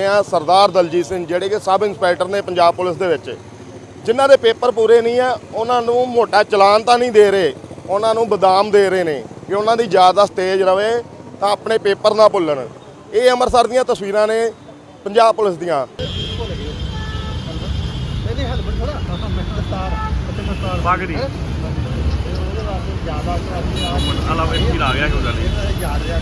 ਆ ਸਰਦਾਰ ਦਲਜੀਤ ਸਿੰਘ ਜਿਹੜੇ ਕਿ ਸਬ ਇੰਸਪੈਕਟਰ ਨੇ ਪੰਜਾਬ ਪੁਲਿਸ ਦੇ ਵਿੱਚ। ਜਿਨ੍ਹਾਂ ਦੇ ਪੇਪਰ ਪੂਰੇ ਨਹੀਂ ਆ ਉਹਨਾਂ ਨੂੰ ਮੋਟਾ ਚਲਾਨ ਤਾਂ ਨਹੀਂ ਦੇ ਰਹੇ ਉਹਨਾਂ ਨੂੰ ਬਦਾਮ ਦੇ ਰਹੇ ਨੇ ਕਿ ਉਹਨਾਂ ਦੀ ਯਾਦਾਸ਼ਤ ਤੇਜ਼ ਰਵੇ ਤਾਂ ਆਪਣੇ ਪੇਪਰ ਨਾ ਭੁੱਲਣ। ਇਹ ਅੰਮ੍ਰਿਤਸਰ ਦੀਆਂ ਤਸਵੀਰਾਂ ਨੇ ਪੰਜਾਬ ਪੁਲਿਸ ਦੀਆਂ। ਇਹਦੀ ਹੈਲਮਟ ਥੋੜਾ ਦਸਤਾਰ ਅਤੇ ਦਸਤਾਰ ਦੀ। ਉਹਦੇ ਵਾਸਤੇ ਜ਼ਿਆਦਾ ਅਸਰ ਆ ਅਲਾ ਹੀ ਆ ਗਿਆ ਕੋਈ ਗੱਲ ਨਹੀਂ ਯਾਦ ਰਿਹਾ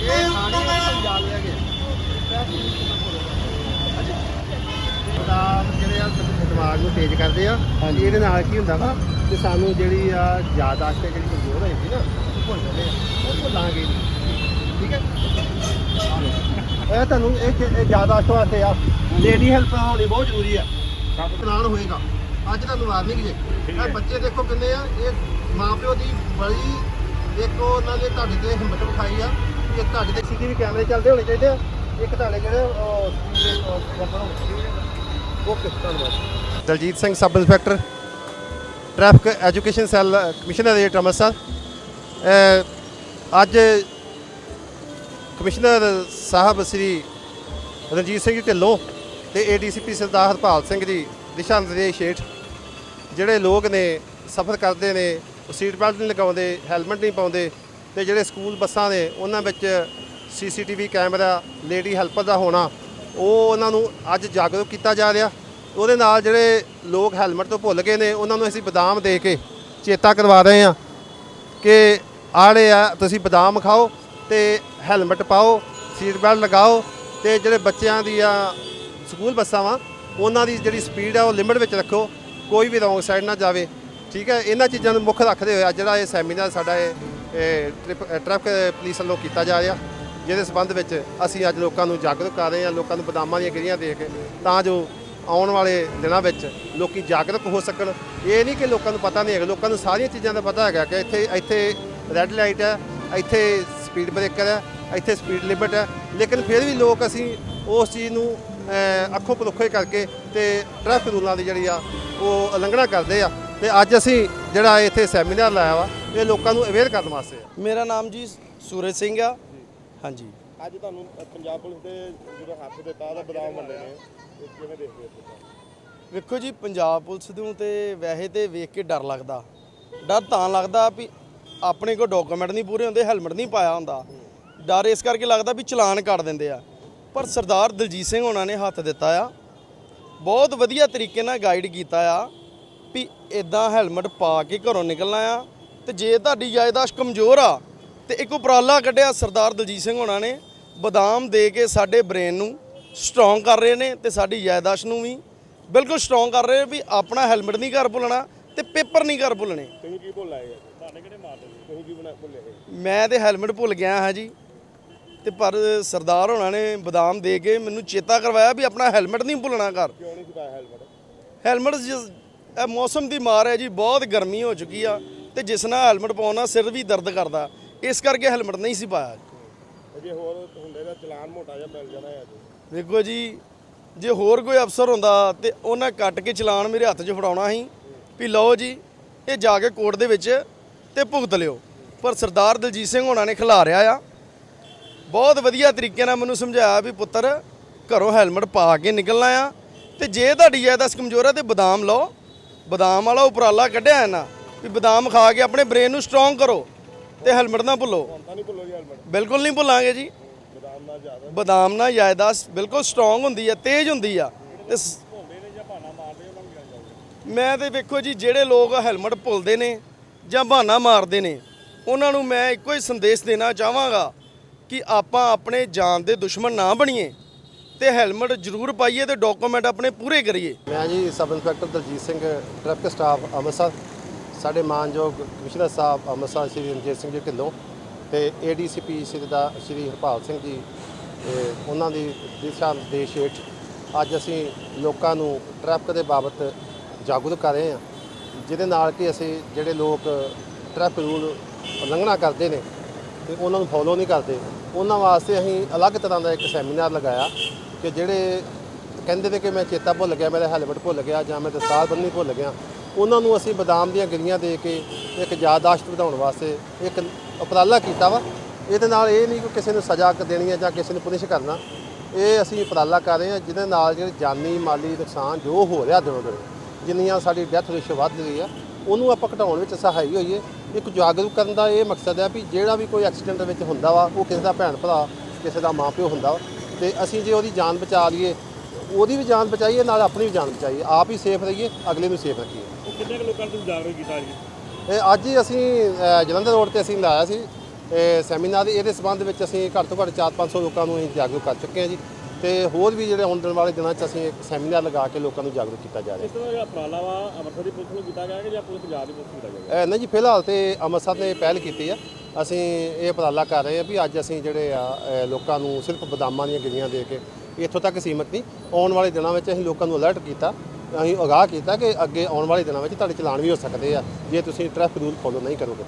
ਇਹ ਖਾਣੇ ਵਾਸਤੇ ਯਾਦ ਰਹਿ ਗਏ ਬਦਾਮ ਜਿਹੜੇ ਆ ਦਿਮਾਗ ਨੂੰ ਤੇਜ਼ ਕਰਦੇ ਆ ਇਹਦੇ ਨਾਲ ਕੀ ਹੁੰਦਾ ਵਾ ਕਿ ਸਾਨੂੰ ਜਿਹੜੀ ਆ ਯਾਦਾਸ਼ਤ ਹੈ ਜਿਹੜੀ ਕਮਜ਼ੋਰ ਹੋ ਜਾਂਦੀ ਨਾ ਉਹ ਭੁੱਲ ਜਾਂਦੇ ਆ ਉਹ ਭੁੱਲਾਂਗੇ ਨਹੀਂ ਠੀਕ ਹੈ ਇਹ ਤੁਹਾਨੂੰ ਇਹ ਇਹ ਯਾਦਾਸ਼ਤ ਵਾਸਤੇ ਆ ਲੇਡੀ ਹੈਲਪ ਹੋਣੀ ਬਹੁਤ ਜ਼ਰੂਰੀ ਆ ਚਲਾਨ ਹੋਏਗਾ ਅੱਜ ਤੁਹਾਨੂੰ ਵਾਰਨਿੰਗ ਜੇ ਇਹ ਬੱਚੇ ਦੇਖੋ ਕਿੰਨੇ ਆ ਇਹ ਮਾਪਿਓ ਦੀ ਬੜੀ ਇੱਕ ਉਹਨਾਂ ਦੇ ਤੁਹਾਡੇ ਤੇ ਹਿੰਮਤ ਵਿਖਾਈ ਆ ਕਿ ਤੁਹਾਡੇ ਤੇ ਸੀਸੀਟੀਵੀ ਕੈਮਰੇ ਚੱਲਦੇ ਹੋਣੇ ਚਾਹੀਦੇ ਆ ਇੱਕ ਤੁਹਾਡੇ ਜਿਹੜੇ ਓਕੇ ਧੰਨਵਾਦ Daljit Singh sub inspector, traffic education cell commissioner ਦੇ ਅੰਮ੍ਰਿਤਸਰ ਅਹ ਅੱਜ ਕਮਿਸ਼ਨਰ ਸਾਹਿਬ ਸ੍ਰੀ ਰਣਜੀਤ ਸਿੰਘ ਜੀ ਢਿੱਲੋਂ ਤੇ ਏਡੀਸੀਪੀ ਸਰਦਾਰ ਹਰਪਾਲ ਸਿੰਘ ਜੀ ਦਿਸ਼ਾ ਨਿਰਦੇਸ਼ ਹੇਠ ਜਿਹੜੇ ਲੋਕ ਨੇ ਸਫ਼ਰ ਕਰਦੇ ਨੇ, ਉਹ ਸੀਟ ਬੈਲਟ ਨਹੀਂ ਲਗਾਉਂਦੇ, ਹੈਲਮਟ ਨਹੀਂ ਪਾਉਂਦੇ ਤੇ ਜਿਹੜੇ ਸਕੂਲ ਬੱਸਾਂ ਨੇ, ਉਹਨਾਂ ਵਿੱਚ ਸੀਸੀਟੀਵੀ ਕੈਮਰਾ, ਲੇਡੀ ਹੈਲਪਰ ਦਾ ਹੋਣਾ, ਉਹ ਉਹਨਾਂ ਨੂੰ ਅੱਜ ਜਾਗਰੂਕ ਕੀਤਾ ਜਾ ਰਿਹਾ। ਉਹਦੇ ਨਾਲ ਜਿਹੜੇ ਲੋਕ ਹੈਲਮਟ ਤੋਂ ਭੁੱਲ ਗਏ ਨੇ ਉਹਨਾਂ ਨੂੰ ਅਸੀਂ ਬਦਾਮ ਦੇ ਕੇ ਚੇਤਾ ਕਰਵਾ ਰਹੇ ਹਾਂ ਕਿ ਆੜੇ ਆ ਤੁਸੀਂ ਬਦਾਮ ਖਾਓ ਤੇ ਹੈਲਮਟ ਪਾਓ ਸੀਟ ਬੈਲਟ ਲਗਾਓ ਤੇ ਜਿਹੜੇ ਬੱਚਿਆਂ ਦੀ ਆ ਸਕੂਲ ਬੱਸਾਂ ਵਾ ਉਹਨਾਂ ਦੀ ਜਿਹੜੀ ਸਪੀਡ ਆ ਉਹ ਲਿਮਟ ਵਿੱਚ ਰੱਖੋ ਕੋਈ ਵੀ ਰੋਂਗ ਸਾਈਡ ਨਾ ਜਾਵੇ ਠੀਕ ਹੈ? ਇਹਨਾਂ ਚੀਜ਼ਾਂ ਨੂੰ ਮੁੱਖ ਰੱਖਦੇ ਹੋਏ ਅੱਜ ਜਿਹੜਾ ਇਹ ਸੈਮੀਨਾਰ ਸਾਡਾ ਇਹ ਟ੍ਰਿਪ- ਅ, ਟ੍ਰੈਫਿਕ ਪੁਲਿਸ ਵੱਲੋਂ ਕੀਤਾ ਜਾ ਰਿਹਾ ਜਿਹਦੇ ਸਬੰਧ ਵਿੱਚ ਅਸੀਂ ਅੱਜ ਲੋਕਾਂ ਨੂੰ ਜਾਗਰੂਕ ਕਰ ਰਹੇ ਹਾਂ ਲੋਕਾਂ ਨੂੰ ਬਦਾਮਾਂ ਦੀਆਂ ਗਿਰੀਆਂ ਦੇ ਕੇ ਤਾਂ ਜੋ ਆਉਣ ਵਾਲੇ ਦਿਨਾਂ ਵਿੱਚ ਲੋਕੀ ਜਾਗਰੂਕ ਹੋ ਸਕਣ। ਇਹ ਨਹੀਂ ਕਿ ਲੋਕਾਂ ਨੂੰ ਪਤਾ ਨਹੀਂ ਹੈਗਾ। ਲੋਕਾਂ ਨੂੰ ਸਾਰੀਆਂ ਚੀਜ਼ਾਂ ਦਾ ਪਤਾ ਹੈਗਾ ਕਿ ਇੱਥੇ ਇੱਥੇ ਰੈੱਡ ਲਾਈਟ ਹੈ, ਇੱਥੇ ਸਪੀਡ ਬ੍ਰੇਕਰ ਹੈ, ਇੱਥੇ ਸਪੀਡ ਲਿਮਟ ਹੈ। ਲੇਕਿਨ ਫਿਰ ਵੀ ਲੋਕ ਅਸੀਂ ਉਸ ਚੀਜ਼ ਨੂੰ ਅੱਖੋਂ ਪਲੁੱਖੇ ਕਰਕੇ ਤੇ ਟ੍ਰੈਫਿਕ ਰੂਲਾਂ ਦੀ ਜਿਹੜੀ ਆ, ਉਹ ਉਲੰਘਣਾ ਕਰਦੇ ਆ। ਤੇ ਅੱਜ ਅਸੀਂ ਜਿਹੜਾ ਇੱਥੇ ਸੈਮੀਨਾਰ ਲਾਇਆ ਵਾ, ਇਹ ਲੋਕਾਂ ਨੂੰ ਅਵੇਅਰ ਕਰਨ ਵਾਸਤੇ ਮੇਰਾ ਨਾਮ ਜੀ ਸੂਰਜ ਸਿੰਘ ਆ। ਹਾਂਜੀ। ਅੱਜ ਤੁਹਾਨੂੰ ਪੰਜਾਬ ਪੁਲਿਸ ਦੇ ਜਦੋਂ ਹੱਥ ਦਿੱਤਾ ਤਾਂ ਬਦਾਮ ਵੰਡੇ ਨੇ। ਇਹ ਕਿਵੇਂ ਦੇਖਦੇ ਹੋ ਤੁਸੀਂ? ਵੇਖੋ ਜੀ, ਪੰਜਾਬ ਪੁਲਿਸ ਨੂੰ ਤੇ ਵੈਸੇ ਤੇ ਵੇਖ ਕੇ ਡਰ ਲੱਗਦਾ। ਡਰ ਤਾਂ ਲੱਗਦਾ ਵੀ ਆਪਣੇ ਕੋਲ ਡਾਕੂਮੈਂਟ ਨਹੀਂ ਪੂਰੇ ਹੁੰਦੇ ਹੈਲਮਟ ਨਹੀਂ ਪਾਇਆ ਹੁੰਦਾ। ਡਰ ਇਸ ਕਰਕੇ ਲੱਗਦਾ ਵੀ ਚਲਾਨ ਕੱਟ ਦਿੰਦੇ ਆ। ਪਰ ਸਰਦਾਰ ਦਲਜੀਤ ਸਿੰਘ ਉਹਨਾਂ ਨੇ ਹੱਥ ਦਿੱਤਾ ਆ। ਬਹੁਤ ਵਧੀਆ ਤਰੀਕੇ ਨਾਲ ਗਾਈਡ ਕੀਤਾ ਆ ਵੀ ਇਦਾਂ ਹੈਲਮਟ ਪਾ ਕੇ ਘਰੋਂ ਨਿਕਲਣਾ ਆ। ਤੇ ਜੇ ਤੁਹਾਡੀ ਯਾਦਾਸ਼ਤ ਕਮਜ਼ੋਰ ਆ, ਤੇ ਇੱਕ ਉਪਰਾਲਾ ਕੱਢਿਆ ਸਰਦਾਰ ਦਲਜੀਤ ਸਿੰਘ ਉਹਨਾਂ ਨੇ ਬਦਾਮ ਦੇ ਕੇ ਸਾਡੇ ਬ੍ਰੇਨ ਨੂੰ ਸਟਰੋਂਗ ਕਰ ਰਹੇ ਨੇ ਤੇ ਸਾਡੀ ਯਾਦਾਸ਼ਤ ਨੂੰ ਵੀ। ਬਿਲਕੁਲ ਸਟਰੋਂਗ ਕਰ ਰਹੇ ਵੀ ਆਪਣਾ ਹੈਲਮਟ ਨਹੀਂ ਘਰ ਭੁੱਲਣਾ ਤੇ ਪੇਪਰ ਨਹੀਂ ਘਰ ਭੁੱਲਣੇ। ਤੁਸੀਂ ਕੀ ਭੁੱਲ ਆਏ ਤੁਹਾਡੇ ਕਿਹੜੇ ਮਾਰਦੇ ਤੁਸੀਂ ਕੀ ਬਣਾ ਭੁੱਲੇ? ਮੈਂ ਤੇ ਹੈਲਮਟ ਭੁੱਲ ਗਿਆ ਹਾਂ ਜੀ। ਤੇ ਪਰ ਸਰਦਾਰ ਹੋਣਾ ਨੇ ਬਦਾਮ ਦੇ ਕੇ ਮੈਨੂੰ ਚੇਤਾ ਕਰਵਾਇਆ ਵੀ ਆਪਣਾ ਹੈਲਮਟ ਨਹੀਂ ਭੁੱਲਣਾ ਘਰ। ਕਿਉਂ ਨਹੀਂ ਪਾਇਆ ਹੈਲਮਟ ਹੈਲਮਟ ਮੌਸਮ ਦੀ ਮਾਰ ਹੈ ਜੀ ਬਹੁਤ ਗਰਮੀ ਹੋ ਚੁੱਕੀ ਆ ਤੇ ਜਿਸ ਨਾਲ ਹੈਲਮਟ ਪਾਉਣਾ ਸਿਰ ਵੀ ਦਰਦ ਕਰਦਾ। ਇਸ ਕਰਕੇ ਹੈਲਮਟ ਨਹੀਂ ਸੀ ਪਾਇਆ। ਜੇ ਹੋਰ ਹੁੰਦੇ ਤਾਂ ਚਲਾਨ ਮੋਟਾ ਜਿਹਾ ਮਿਲ ਜਾਣਾ ਹੈ ਅੱਜ। ਜੀ, ਜੇ ਹੋਰ ਕੋਈ ਅਫਸਰ ਹੁੰਦਾ ਤੇ ਉਹਨਾਂ ਕੱਟ ਕੇ ਚਲਾਨ ਮੇਰੇ ਹੱਥ 'ਚ ਫੜਾਉਣਾ ਸੀ ਵੀ ਲਓ ਜੀ, ਇਹ ਜਾ ਕੇ ਕੋਰਟ ਦੇ ਵਿੱਚ ਤੇ ਭੁਗਤ ਲਿਓ। ਪਰ ਸਰਦਾਰ ਦਲਜੀਤ ਸਿੰਘ ਹੋਣਾ ਨੇ ਖਿਲਾਰਿਆ ਆ। ਬਹੁਤ ਵਧੀਆ ਤਰੀਕੇ ਨਾਲ ਮੈਨੂੰ ਸਮਝਾਇਆ ਵੀ ਪੁੱਤਰ, ਘਰੋਂ ਹੈਲਮਟ ਪਾ ਕੇ ਨਿਕਲਣਾ ਆ ਤੇ ਜੇ ਤੁਹਾਡੀ ਜਾਇਦਾਦ ਕਮਜ਼ੋਰ ਹੈ ਤੇ ਬਦਾਮ ਲਓ। ਬਦਾਮ ਵਾਲਾ ਉਪਰਾਲਾ ਕੱਢਿਆ ਹੈ ਨਾ ਵੀ ਬਦਾਮ ਖਾ ਕੇ ਆਪਣੇ ਬ੍ਰੇਨ ਨੂੰ ਸਟਰੋਂਗ ਕਰੋ। ਤੇ ਹੈਲਮਟ ਨਾ ਭੁੱਲੋ। ਨਹੀਂ ਭੁੱਲੋ ਜੀ ਹੈਲਮਟ ਬਿਲਕੁਲ ਨਹੀਂ ਭੁੱਲਾਂਗੇ ਜੀ। ਬਦਾਮ ਨਾਲ ਜ਼ਿਆਦਾ ਬਦਾਮ ਨਾਲ ਯਾਦਾਸ਼ਤ ਬਿਲਕੁਲ ਸਟਰੋਂਗ ਹੁੰਦੀ ਆ, ਤੇਜ਼ ਹੁੰਦੀ ਆ। ਤੇ ਸ- ਮੈਂ ਤੇ ਵੇਖੋ ਜੀ, ਜਿਹੜੇ ਲੋਕ ਹੈਲਮਟ ਭੁੱਲਦੇ ਨੇ ਜਾਂ ਬਹਾਨਾ ਮਾਰਦੇ ਨੇ, ਉਹਨਾਂ ਨੂੰ ਮੈਂ ਇੱਕੋ ਹੀ ਸੰਦੇਸ਼ ਦੇਣਾ ਚਾਹਾਂਗਾ ਕਿ ਆਪਾਂ ਆਪਣੇ ਜਾਨ ਦੇ ਦੁਸ਼ਮਣ ਨਾ ਬਣੀਏ ਤੇ ਹੈਲਮਟ ਜ਼ਰੂਰ ਪਾਈਏ ਤੇ ਡਾਕੂਮੈਂਟ ਆਪਣੇ ਪੂਰੇ ਕਰੀਏ। ਮੈਂ ਜੀ sub inspector Daljit Singh traffic staff Amritsar. ਸਾਡੇ ਮਾਨਯੋਗ ਕਮਿਸ਼ਨਰ ਸਾਹਿਬ ਅੰਮ੍ਰਿਤਸਰ ਸ਼੍ਰੀ ਰਣਜੀਤ ਸਿੰਘ ਜੀ ਢਿੱਲੋਂ ਤੇ ਏਡੀਸੀਪੀ ਸ਼੍ਰੀ ਦਾ ਸ਼੍ਰੀ ਹਰਪਾਲ ਸਿੰਘ ਜੀ, ਤੇ ਉਹਨਾਂ ਦੀ ਦਿਸ਼ਾ ਨਿਰਦੇਸ਼ ਹੇਠ ਅੱਜ ਅਸੀਂ ਲੋਕਾਂ ਨੂੰ ਟ੍ਰੈਫਿਕ ਦੇ ਬਾਬਤ ਜਾਗਰੂਕ ਕਰ ਰਹੇ ਹਾਂ, ਜਿਹਦੇ ਨਾਲ ਕਿ ਅਸੀਂ ਜਿਹੜੇ ਲੋਕ ਟ੍ਰੈਫਿਕ ਰੂਲ ਉਲੰਘਣਾ ਕਰਦੇ ਨੇ ਤੇ ਉਹਨਾਂ ਨੂੰ ਫੋਲੋ ਨਹੀਂ ਕਰਦੇ। ਉਹਨਾਂ ਵਾਸਤੇ ਅਸੀਂ ਅਲੱਗ ਤਰ੍ਹਾਂ ਦਾ ਇੱਕ ਸੈਮੀਨਾਰ ਲਗਾਇਆ ਕਿ ਜਿਹੜੇ ਕਹਿੰਦੇ ਨੇ ਕਿ ਮੈਂ ਚੇਤਾ ਭੁੱਲ ਗਿਆ, ਮੇਰਾ ਹੈਲਮਟ ਭੁੱਲ ਗਿਆ ਜਾਂ ਮੈਂ ਦਸਤਾਰ ਬੰਨ੍ਹਣੀ ਭੁੱਲ ਗਿਆ ਉਹਨਾਂ ਨੂੰ ਅਸੀਂ ਬਦਾਮ ਦੀਆਂ ਗਿਰੀਆਂ ਦੇ ਕੇ ਇੱਕ ਯਾਦਾਸ਼ਤ ਵਧਾਉਣ ਵਾਸਤੇ ਇੱਕ ਉਪਰਾਲਾ ਕੀਤਾ ਵਾ। ਇਹਦੇ ਨਾਲ ਇਹ ਨਹੀਂ ਕਿ ਕਿਸੇ ਨੂੰ ਸਜ਼ਾ ਦੇਣੀ ਹੈ ਜਾਂ ਕਿਸੇ ਨੂੰ ਪੁਨਿਸ਼ ਕਰਨਾ। ਇਹ ਅਸੀਂ ਉਪਰਾਲਾ ਕਰ ਰਹੇ ਹਾਂ, ਜਿਹਦੇ ਨਾਲ ਜਿਹੜੇ ਜਾਨੀ, ਮਾਲੀ ਨੁਕਸਾਨ ਜੋ ਹੋ ਰਿਹਾ ਦਿਨੋਂ ਦਿਨ, ਜਿੰਨੀਆਂ ਸਾਡੀ ਡੈਥ ਰੇਸ਼ੋ ਵੱਧ ਰਹੀ ਆ, ਉਹਨੂੰ ਆਪਾਂ ਘਟਾਉਣ ਵਿੱਚ ਸਹਾਈ ਹੋਈਏ। ਇੱਕ ਜਾਗਰੂਕ ਕਰਨ ਦਾ ਇਹ ਮਕਸਦ ਹੈ ਵੀ ਜਿਹੜਾ ਵੀ ਕੋਈ ਐਕਸੀਡੈਂਟ ਵਿੱਚ ਹੁੰਦਾ ਵਾ, ਉਹ ਕਿਸੇ ਦਾ ਭੈਣ ਭਰਾ, ਕਿਸੇ ਦਾ ਮਾਪਿਓ ਹੁੰਦਾ ਵਾ। ਤੇ ਅਸੀਂ ਜੇ ਉਹਦੀ ਜਾਨ ਬਚਾ ਲਈਏ ਉਹਦੀ ਵੀ ਜਾਨ ਬਚਾਈਏ ਨਾਲ ਆਪਣੀ ਵੀ ਜਾਨ ਬਚਾਈਏ। ਆਪ ਹੀ ਸੇਫ ਰਹੀਏ ਅਗਲੇ ਨੂੰ ਸੇਫ ਰੱਖੀਏ। ਉਹ ਕਿੰਨੇ ਕੁ ਲੋਕਾਂ ਨੂੰ ਜਾਗਰੂਕ ਕੀਤਾ ਜੀ ਇਹ ਅੱਜ ਹੀ ਅਸੀਂ ਅ, ਜਲੰਧਰ ਰੋਡ ਤੇ ਅਸੀਂ ਲਾਇਆ ਸੀ ਇਹ ਸੈਮੀਨਾਰ ਇਹਦੇ ਸਬੰਧ ਵਿੱਚ ਅਸੀਂ ਘੱਟ ਤੋਂ ਘੱਟ 4-500 ਲੋਕਾਂ ਨੂੰ ਅਸੀਂ ਜਾਗਰੂਕ ਕਰ ਚੁੱਕੇ ਹਾਂ ਜੀ। ਤੇ ਹੋਰ ਵੀ ਜਿਹੜੇ ਆਉਣ ਵਾਲੇ ਦਿਨਾਂ 'ਚ ਅਸੀਂ ਇੱਕ ਸੈਮੀਨਾਰ ਲਗਾ ਕੇ ਲੋਕਾਂ ਨੂੰ ਜਾਗਰੂਕ ਕੀਤਾ ਜਾ ਰਿਹਾ ਇਸ ਤਰ੍ਹਾਂ ਦਾ ਉਪਰਾਲਾ ਵਾ ਅੰਮ੍ਰਿਤਸਰ ਦੀ ਪੁਲਿਸ ਨੂੰ ਕੀਤਾ ਗਿਆ ਕਿ ਜਾਂ ਪੂਰੇ ਪੰਜਾਬ ਦੀ ਪੁਲਿਸ ਨੂੰ ਕੀਤਾ ਗਿਆ? ਹੈ ਨਹੀਂ ਜੀ ਫਿਲਹਾਲ ਤੇ ਅੰਮ੍ਰਿਤਸਰ ਨੇ ਪਹਿਲ ਕੀਤੀ ਆ। ਅਸੀਂ ਇਹ ਉਪਰਾਲਾ ਕਰ ਰਹੇ ਹਾਂ ਵੀ ਅੱਜ ਅਸੀਂ ਜਿਹੜੇ ਆ ਅ, ਲੋਕਾਂ ਨੂੰ ਸਿਰਫ ਬਦਾਮਾਂ ਦੀਆਂ ਗਿਰੀਆਂ ਦੇ ਕੇ ਇੱਥੋਂ ਤੱਕ ਸੀਮਤ ਨਹੀਂ। ਆਉਣ ਵਾਲੇ ਦਿਨਾਂ ਵਿੱਚ ਅਸੀਂ ਲੋਕਾਂ ਨੂੰ ਅਲਰਟ ਕੀਤਾ, ਅਸੀਂ ਅਗਾਹ ਕੀਤਾ ਕਿ ਅੱਗੇ ਆਉਣ ਵਾਲੇ ਦਿਨਾਂ ਵਿੱਚ ਤੁਹਾਡੇ ਚਲਾਨ ਵੀ ਹੋ ਸਕਦੇ ਆ, ਜੇ ਤੁਸੀਂ ਟ੍ਰੈਫਿਕ ਰੂਲ ਫੋਲੋ ਨਹੀਂ ਕਰੋਗੇ।